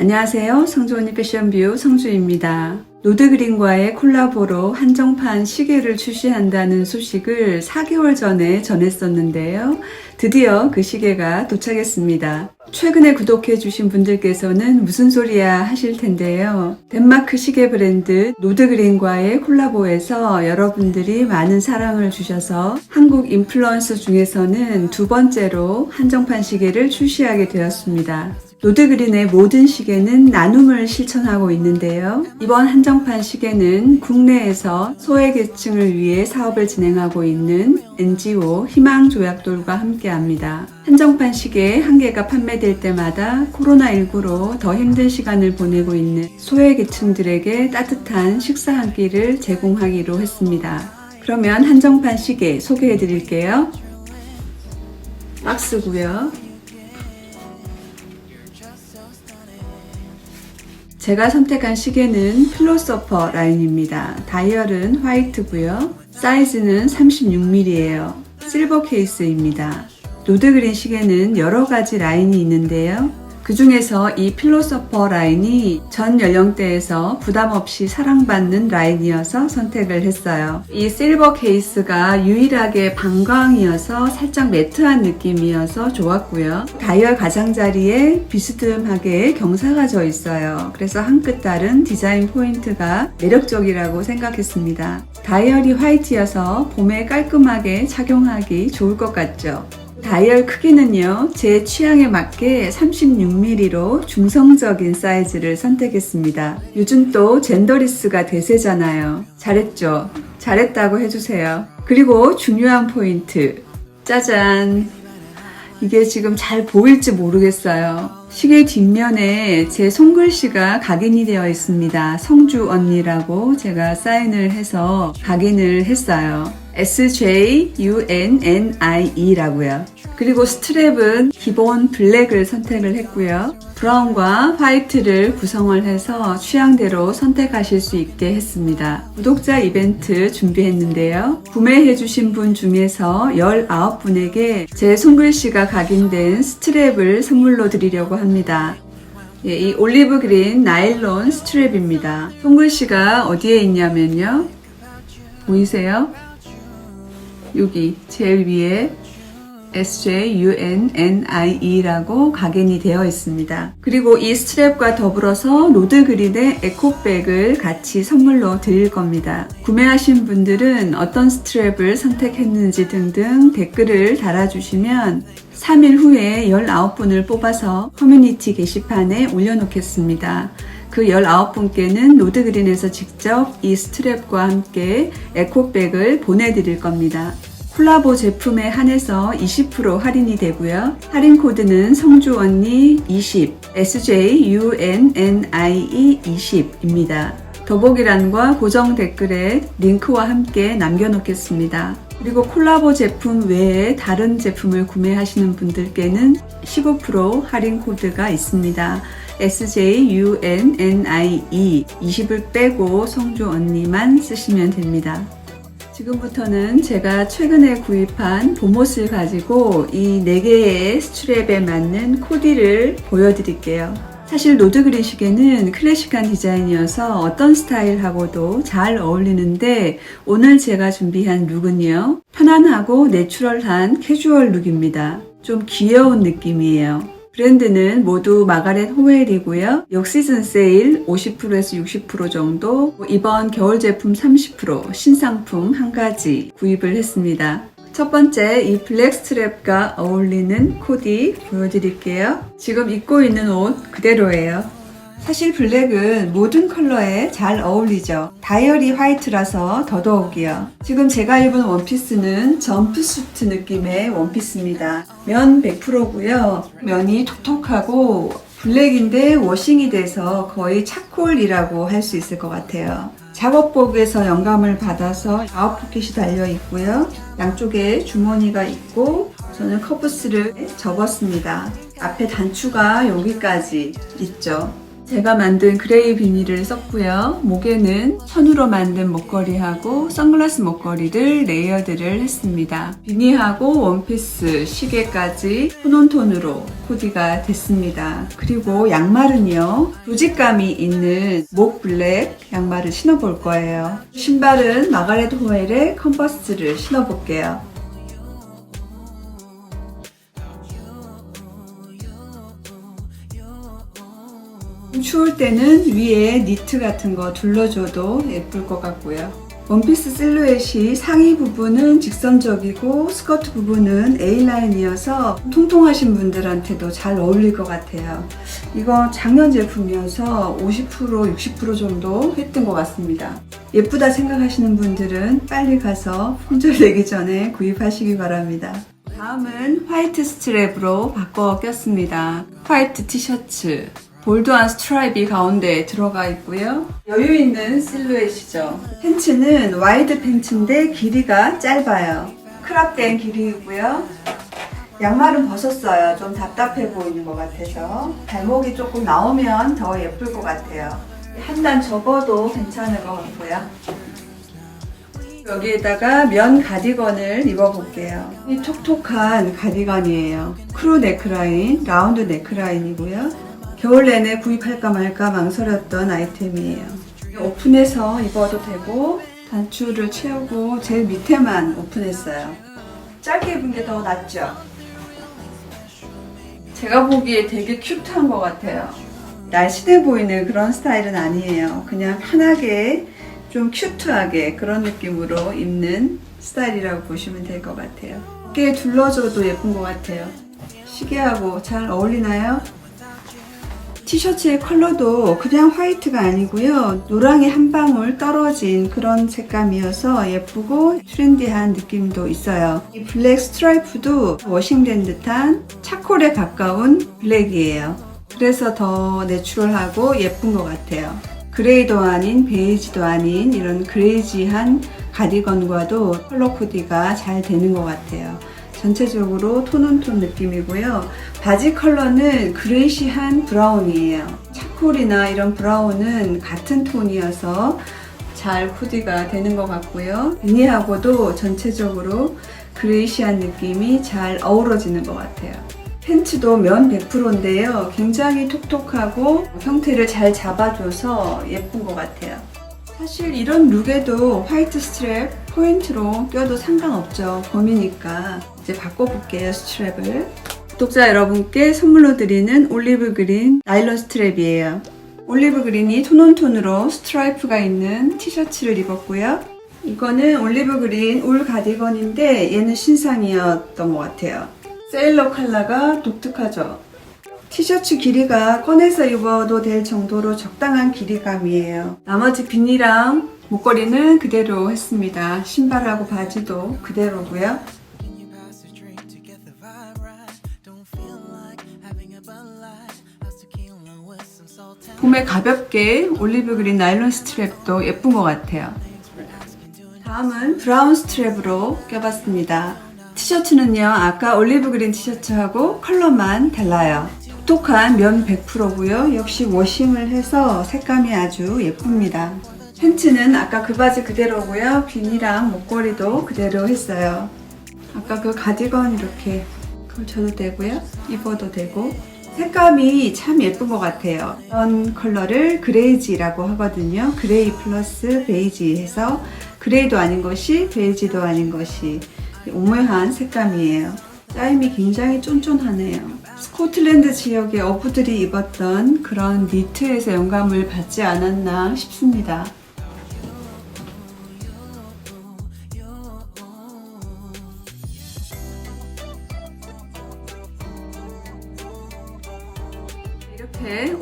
안녕하세요. 성주언니 패션뷰 성주입니다. 노드그린과의 콜라보로 한정판 시계를 출시한다는 소식을 4개월 전에 전했었는데요. 드디어 그 시계가 도착했습니다. 최근에 구독해주신 분들께서는 무슨 소리야 하실 텐데요. 덴마크 시계 브랜드 노드그린과의 콜라보에서 여러분들이 많은 사랑을 주셔서 한국 인플루언서 중에서는 두 번째로 한정판 시계를 출시하게 되었습니다. 노드그린의 모든 시계는 나눔을 실천하고 있는데요. 이번 한정판 시계는 국내에서 소외계층을 위해 사업을 진행하고 있는 NGO 희망조약돌과 함께합니다. 한정판 시계 한 개가 판매될 때마다 코로나19로 더 힘든 시간을 보내고 있는 소외계층들에게 따뜻한 식사 한 끼를 제공하기로 했습니다. 그러면 한정판 시계 소개해 드릴게요. 박스고요. 제가 선택한 시계는 필로소퍼 라인입니다. 다이얼은 화이트고요. 사이즈는 36mm예요. 실버 케이스입니다. 노드그린 시계는 여러 가지 라인이 있는데요. 그 중에서 이 필로소퍼 라인이 전 연령대에서 부담 없이 사랑받는 라인이어서 선택을 했어요. 이 실버 케이스가 유일하게 방광이어서 살짝 매트한 느낌이어서 좋았고요. 다이얼 가장자리에 비스듬하게 경사가 져 있어요. 그래서 한 끗 다른 디자인 포인트가 매력적이라고 생각했습니다. 다이얼이 화이트여서 봄에 깔끔하게 착용하기 좋을 것 같죠? 다이얼 크기는요, 제 취향에 맞게 36mm로 중성적인 사이즈를 선택했습니다. 요즘 또 젠더리스가 대세잖아요. 잘했죠? 잘했다고 해주세요. 그리고 중요한 포인트. 짜잔. 이게 지금 잘 보일지 모르겠어요. 시계 뒷면에 제 손글씨가 각인이 되어 있습니다. 성주 언니라고 제가 사인을 해서 각인을 했어요. SJUNNIE라고요. 그리고 스트랩은 기본 블랙을 선택을 했고요. 브라운과 화이트를 구성을 해서 취향대로 선택하실 수 있게 했습니다. 구독자 이벤트 준비했는데요. 구매해주신 분 중에서 19분에게 제 손글씨가 각인된 스트랩을 선물로 드리려고 합니다. 예, 이 올리브 그린 나일론 스트랩입니다. 손글씨가 어디에 있냐면요. 보이세요? 여기 제일 위에 SJUNNIE라고 각인이 되어 있습니다. 그리고 이 스트랩과 더불어서 노드그린의 에코백을 같이 선물로 드릴 겁니다. 구매하신 분들은 어떤 스트랩을 선택했는지 등등 댓글을 달아주시면 3일 후에 19분을 뽑아서 커뮤니티 게시판에 올려놓겠습니다. 그 19분께는 노드그린에서 직접 이 스트랩과 함께 에코백을 보내드릴 겁니다. 콜라보 제품에 한해서 20% 할인이 되고요. 할인 코드는 성주 언니 20, SJUNNIE 20입니다. 더보기란과 고정 댓글에 링크와 함께 남겨놓겠습니다. 그리고 콜라보 제품 외에 다른 제품을 구매하시는 분들께는 15% 할인 코드가 있습니다. SJUNNIE 20을 빼고 성주 언니만 쓰시면 됩니다. 지금부터는 제가 최근에 구입한 봄옷을 가지고 이 4개의 스트랩에 맞는 코디를 보여드릴게요. 사실 노드그린 시계는 클래식한 디자인이어서 어떤 스타일하고도 잘 어울리는데 오늘 제가 준비한 룩은요. 편안하고 내추럴한 캐주얼 룩입니다. 좀 귀여운 느낌이에요. 브랜드는 모두 마가렛 호웰이고요. 역시즌 세일 50%에서 60% 정도, 이번 겨울 제품 30%, 신상품 한 가지 구입을 했습니다. 첫 번째 이 블랙 스트랩과 어울리는 코디 보여드릴게요. 지금 입고 있는 옷 그대로예요. 사실 블랙은 모든 컬러에 잘 어울리죠. 다이어리 화이트라서 더더욱이요. 지금 제가 입은 원피스는 점프수트 느낌의 원피스입니다. 면 100%고요. 면이 톡톡하고 블랙인데 워싱이 돼서 거의 차콜이라고 할 수 있을 것 같아요. 작업복에서 영감을 받아서 아웃 포켓이 달려 있고요. 양쪽에 주머니가 있고 저는 커브스를 접었습니다. 앞에 단추가 여기까지 있죠. 제가 만든 그레이 비닐을 썼고요. 목에는 천으로 만든 목걸이하고 선글라스 목걸이를 레이어드를 했습니다. 비니하고 원피스, 시계까지 톤온톤으로 코디가 됐습니다. 그리고 양말은요. 조직감이 있는 목 블랙 양말을 신어볼 거예요. 신발은 마가렛 호엘의 컨버스를 신어볼게요. 추울 때는 위에 니트 같은 거 둘러줘도 예쁠 것 같고요. 원피스 실루엣이 상의 부분은 직선적이고 스커트 부분은 A라인이어서 통통하신 분들한테도 잘 어울릴 것 같아요. 이거 작년 제품이어서 50% 60% 정도 했던 것 같습니다. 예쁘다 생각하시는 분들은 빨리 가서 품절 내기 전에 구입하시기 바랍니다. 다음은 화이트 스트랩으로 바꿔 꼈습니다. 화이트 티셔츠. 볼드한 스트라이비 가운데에 들어가 있고요. 여유 있는 실루엣이죠. 팬츠는 와이드 팬츠인데 길이가 짧아요. 크랍된 길이이고요. 양말은 벗었어요. 좀 답답해 보이는 것 같아서 발목이 조금 나오면 더 예쁠 것 같아요. 한 단 접어도 괜찮을 것 같고요. 여기에다가 면 가디건을 입어볼게요. 이 톡톡한 가디건이에요. 크루 네크라인, 라운드 네크라인이고요. 겨울 내내 구입할까 말까 망설였던 아이템이에요. 오픈해서 입어도 되고 단추를 채우고 제일 밑에만 오픈했어요. 짧게 입은 게 더 낫죠? 제가 보기에 되게 큐트한 것 같아요. 날씬해 보이는 그런 스타일은 아니에요. 그냥 편하게 좀 큐트하게 그런 느낌으로 입는 스타일이라고 보시면 될 것 같아요. 어깨에 둘러줘도 예쁜 것 같아요. 시계하고 잘 어울리나요? 티셔츠의 컬러도 그냥 화이트가 아니고요. 노랑이 한 방울 떨어진 그런 색감이어서 예쁘고 트렌디한 느낌도 있어요. 이 블랙 스트라이프도 워싱된 듯한 차콜에 가까운 블랙이에요. 그래서 더 내추럴하고 예쁜 것 같아요. 그레이도 아닌 베이지도 아닌 이런 그레이지한 가디건과도 컬러 코디가 잘 되는 것 같아요. 전체적으로 톤온톤 느낌이고요. 바지 컬러는 그레이시한 브라운이에요. 차콜이나 이런 브라운은 같은 톤이어서 잘 코디가 되는 것 같고요. 비니하고도 전체적으로 그레이시한 느낌이 잘 어우러지는 것 같아요. 팬츠도 면 100%인데요. 굉장히 톡톡하고 형태를 잘 잡아줘서 예쁜 것 같아요. 사실 이런 룩에도 화이트 스트랩 포인트로 껴도 상관없죠. 봄이니까. 이제 바꿔볼게요, 스트랩을. 구독자 여러분께 선물로 드리는 올리브 그린 나일론 스트랩이에요. 올리브 그린이 톤온톤으로 스트라이프가 있는 티셔츠를 입었고요. 이거는 올리브 그린 울 가디건인데 얘는 신상이었던 것 같아요. 세일러 컬러가 독특하죠. 티셔츠 길이가 꺼내서 입어도 될 정도로 적당한 길이감이에요. 나머지 비니랑 목걸이는 그대로 했습니다. 신발하고 바지도 그대로고요. 봄에 가볍게 올리브 그린 나일론 스트랩도 예쁜 것 같아요. 다음은 브라운 스트랩으로 껴봤습니다. 티셔츠는요, 아까 올리브 그린 티셔츠하고 컬러만 달라요. 독특한 면 100%고요. 역시 워싱을 해서 색감이 아주 예쁩니다. 팬츠는 아까 그 바지 그대로고요. 비니랑 목걸이도 그대로 했어요. 아까 그 가디건 이렇게 걸쳐도 되고요. 입어도 되고. 색감이 참 예쁜 것 같아요. 이런 컬러를 그레이지라고 하거든요. 그레이 플러스 베이지 해서 그레이도 아닌 것이 베이지도 아닌 것이 오묘한 색감이에요. 짜임이 굉장히 쫀쫀하네요. 스코틀랜드 지역의 어부들이 입었던 그런 니트에서 영감을 받지 않았나 싶습니다.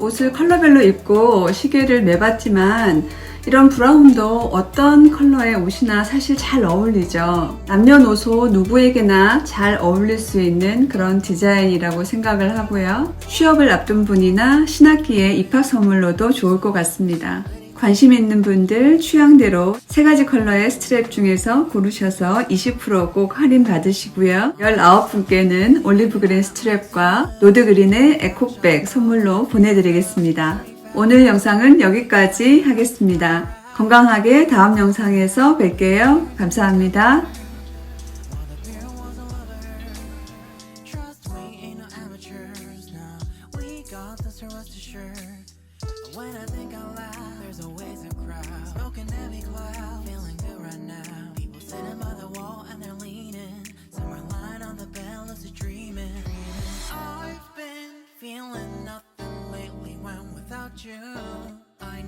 옷을 컬러별로 입고 시계를 매봤지만 이런 브라운도 어떤 컬러의 옷이나 사실 잘 어울리죠. 남녀노소 누구에게나 잘 어울릴 수 있는 그런 디자인이라고 생각을 하고요. 취업을 앞둔 분이나 신학기에 입학 선물로도 좋을 것 같습니다. 관심 있는 분들 취향대로 세 가지 컬러의 스트랩 중에서 고르셔서 20%꼭 할인 받으시고요. 19분께는 올리브 그린 스트랩과 노드 그린의 에코백 선물로 보내드리겠습니다. 오늘 영상은 여기까지 하겠습니다. 건강하게 다음 영상에서 뵐게요. 감사합니다. Got this, rest assured. When I think out loud, there's always a crowd. Smoking heavy cloud, feeling good right now. People sitting by the wall and they're leaning. Some are lying on the bed, lucid dreaming. I've been feeling nothing lately when without you. I know.